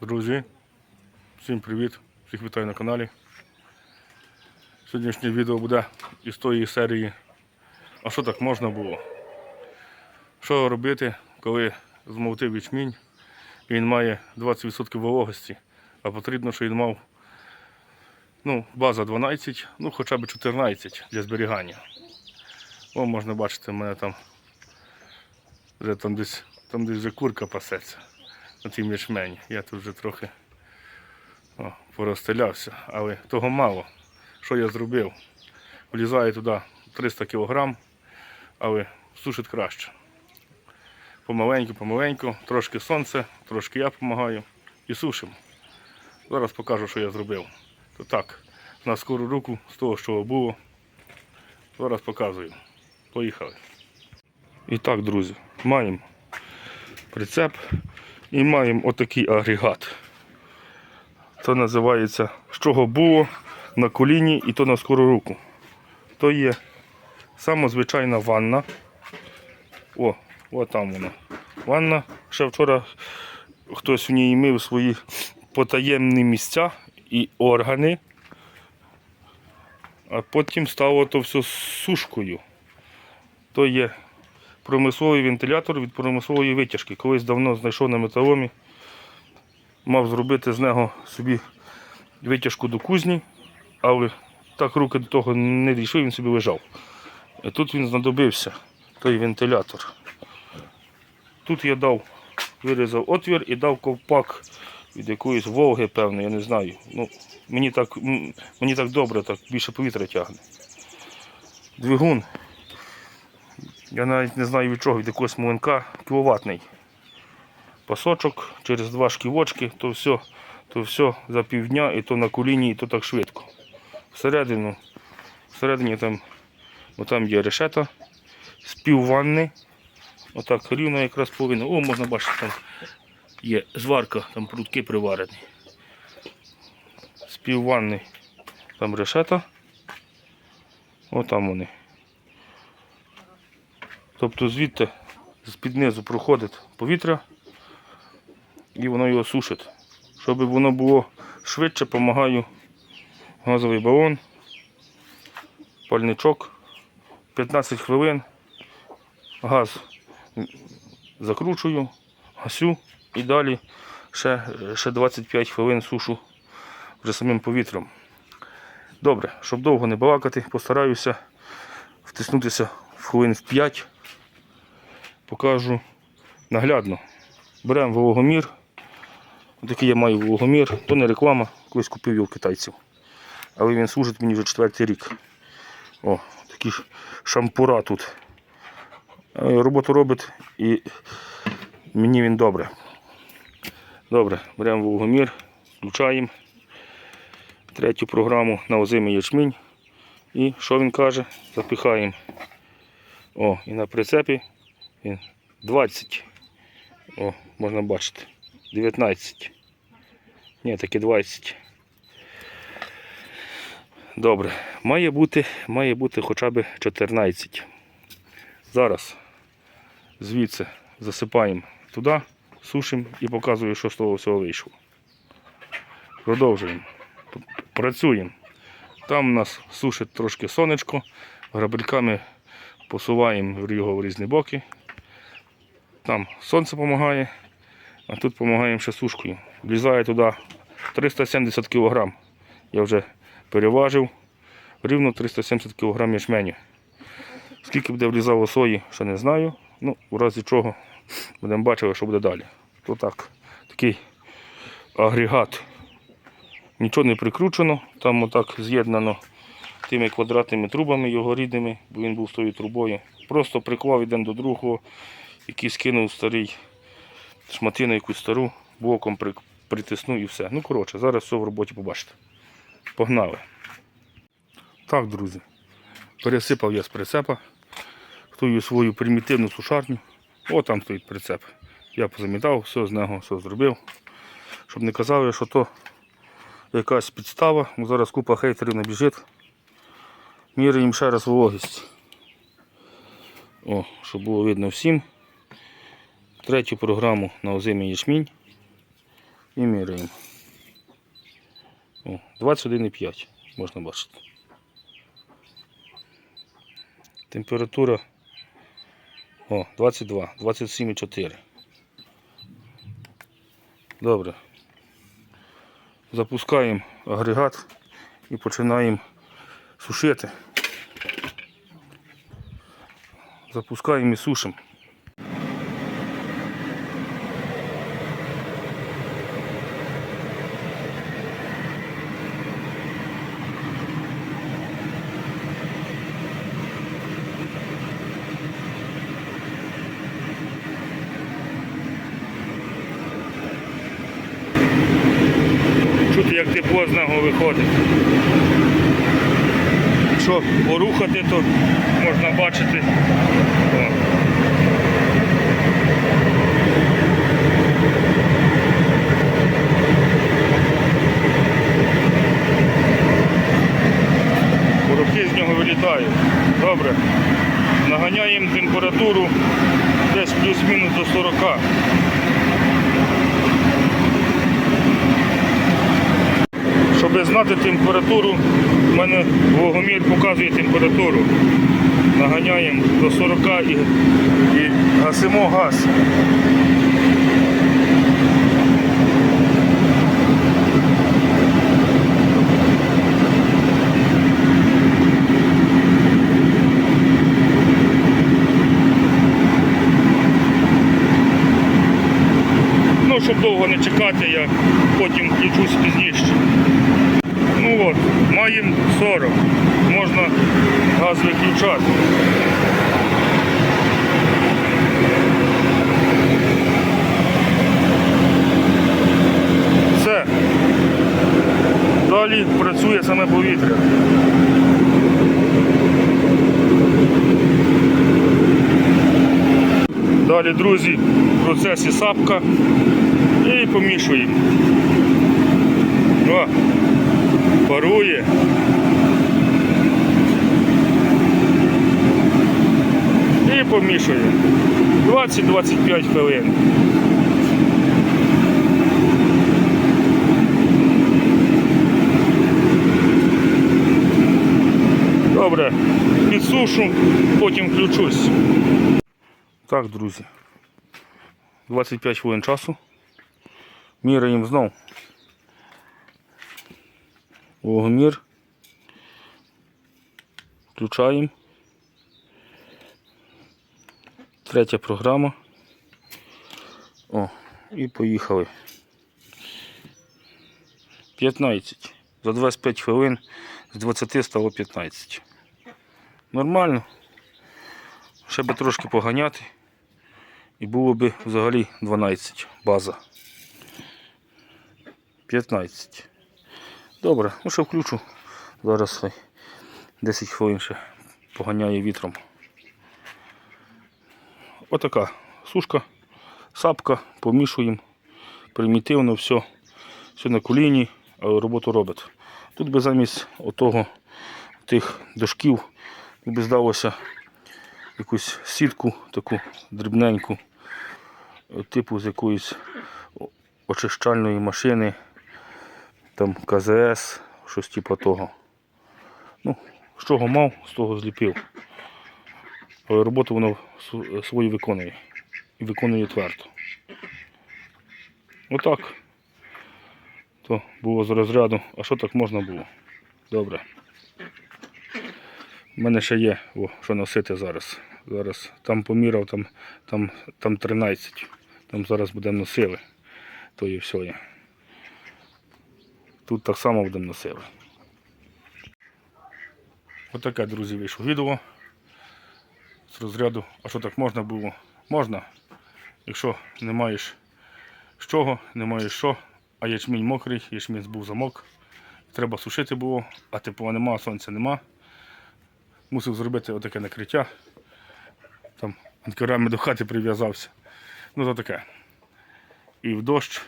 Друзі, всім привіт! Всіх вітаю на каналі. Сьогоднішнє відео буде із тої серії А що так можна було? Що робити, коли змолотив ячмінь і він має 20% вологості, а потрібно, щоб він мав ну, база 12, ну хоча б 14 для зберігання. О, можна бачити, в мене там вже там десь, там десь вже курка пасеться на тім ячмені. Я тут вже трохи о, порозстелявся, але того мало. Що я зробив? Влізаю туди 300 кг, але сушить краще. Помаленьку, помаленьку, трошки сонце, трошки я допомагаю і сушимо. Зараз покажу, що я зробив. То так, на скору руку з того, що було. Зараз показую. Поїхали. І так, друзі, маємо прицеп і маємо отакий агрегат. То називається з чого було на коліні і то на скору руку. То є самозвичайна ванна. О, от там вона. Ванна. Ще вчора хтось в ній мив свої потаємні місця і органи. А потім стало то все сушкою. То є промисловий вентилятор від промислової витяжки. Колись давно знайшов на металомі. Мав зробити з нього собі витяжку до кузні, але так руки до того не дійшли, він собі лежав. І тут він знадобився, той вентилятор. Тут я дав, вирізав отвір і дав ковпак від якоїсь Волги, певно, я не знаю. Ну, мені, так, мені так добре, так більше повітря тягне. Двигун я навіть не знаю від чого, від якогось млинка кіловатний. Пасочок через два шківочки, то все, то все за півдня, і то на коліні, і то так швидко. Всередину, всередині там, там є решета з півванни. Отак рівно якраз повинно. О, можна бачити, там є зварка, там прутки приварені. З півванни там решета. Отам вони. Тобто звідти з-під низу проходить повітря і воно його сушить. Щоб воно було швидше, допомагаю газовий балон, пальничок, 15 хвилин, газ закручую, гасю і далі ще, ще 25 хвилин сушу вже самим повітрям. Добре, щоб довго не балакати, постараюся втиснутися в хвилин в 5 покажу наглядно. Беремо вологомір. Такий я маю вологомір, то не реклама, колись купив його китайців. Але він служить мені вже четвертий рік. О, такі шампура тут. Е, Роботу робить і мені він добре. Добре, беремо вологомір, включаємо третю програму на озимий ячмінь. І що він каже? Запихаємо. О, і на прицепі він 20. О, можна бачити. 19. Ні, таки 20. Добре. Має бути, має бути хоча б 14. Зараз звідси засипаємо туди, сушимо і показую, що з того всього вийшло. Продовжуємо. Працюємо. Там у нас сушить трошки сонечко, грабельками посуваємо його в різні боки. Там сонце допомагає, а тут допомагаємо ще сушкою. Влізає туди 370 кг. Я вже переважив рівно 370 кг ячменю. Скільки буде влізало сої, ще не знаю. Ну, в разі чого будемо бачити, що буде далі. То так, такий агрегат. Нічого не прикручено, там отак з'єднано тими квадратними трубами його рідними, бо він був з тою трубою. Просто приклав один до другого, який скинув старий шматину якусь стару, боком притиснув і все. Ну, коротше, зараз все в роботі побачите. Погнали. Так, друзі, пересипав я з прицепа тую свою примітивну сушарню. О, там стоїть прицеп. Я позамітав, все з нього, все зробив. Щоб не казали, що то якась підстава. Зараз купа хейтерів набіжить. Міряємо ще раз вологість. О, щоб було видно всім. Третю програму на озимий ячмінь. І міряємо. 21,5 можна бачити. Температура о, 22, 27,4. Добре. Запускаємо агрегат і починаємо сушити. Запускаємо і сушимо. Чути, як тепло з виходить. Якщо порухати, то можна бачити. Порохи з нього вилітають. Добре. Наганяємо температуру десь плюс-мінус до 40. Щоб знати температуру, в мене вогомір показує температуру. Наганяємо до 40 і, і гасимо газ. Ну, щоб довго не чекати, я потім включусь пізніше. Ну от, маємо 40. Можна газ виключати. Все. Далі саме повітря. Далі, друзі, в процесі сапка і помішуємо. О, парує. І помішуємо. 20-25 хвилин. Добре, підсушу, потім включусь. Так, друзі. 25 хвилин часу. Міряємо знов. Вогомір. Включаємо. Третя програма. О, і поїхали. 15. За 25 хвилин з 20 стало 15. Нормально. Ще би трошки поганяти. І було би взагалі 12 база. 15. Добре, ну ще включу. Зараз 10 хвилин ще поганяє вітром. Отака сушка, сапка, помішуємо. Примітивно все. Все на коліні, але роботу робить. Тут би замість отого тих дошків би здалося якусь сітку таку дрібненьку, типу з якоїсь очищальної машини, там КЗС, щось типу того. Ну, з чого мав, з того зліпив. Але роботу воно свою виконує. І виконує твердо. Отак. То було з розряду. А що так можна було? Добре. У мене ще є, о, що носити зараз. Зараз там поміряв, там, там, там 13. Там зараз будемо носили. То і все є. Тут так само будемо носили. Отаке, друзі, вийшло відео. З розряду, а що так можна було? Можна. Якщо не маєш з чого, не маєш що, а ячмінь мокрий, ячмінь був замок. Треба сушити було, а тепла нема, сонця нема. Мусив зробити отаке накриття. Там анкерами до хати прив'язався. Ну то таке. І в дощ,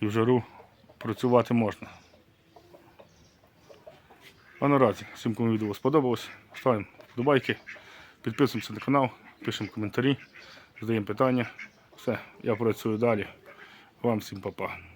і в жару працювати можна. А наразі, всім кому відео сподобалось, ставимо вподобайки, підписуємося на канал, пишемо коментарі, задаємо питання. Все, я працюю далі. Вам всім па-па.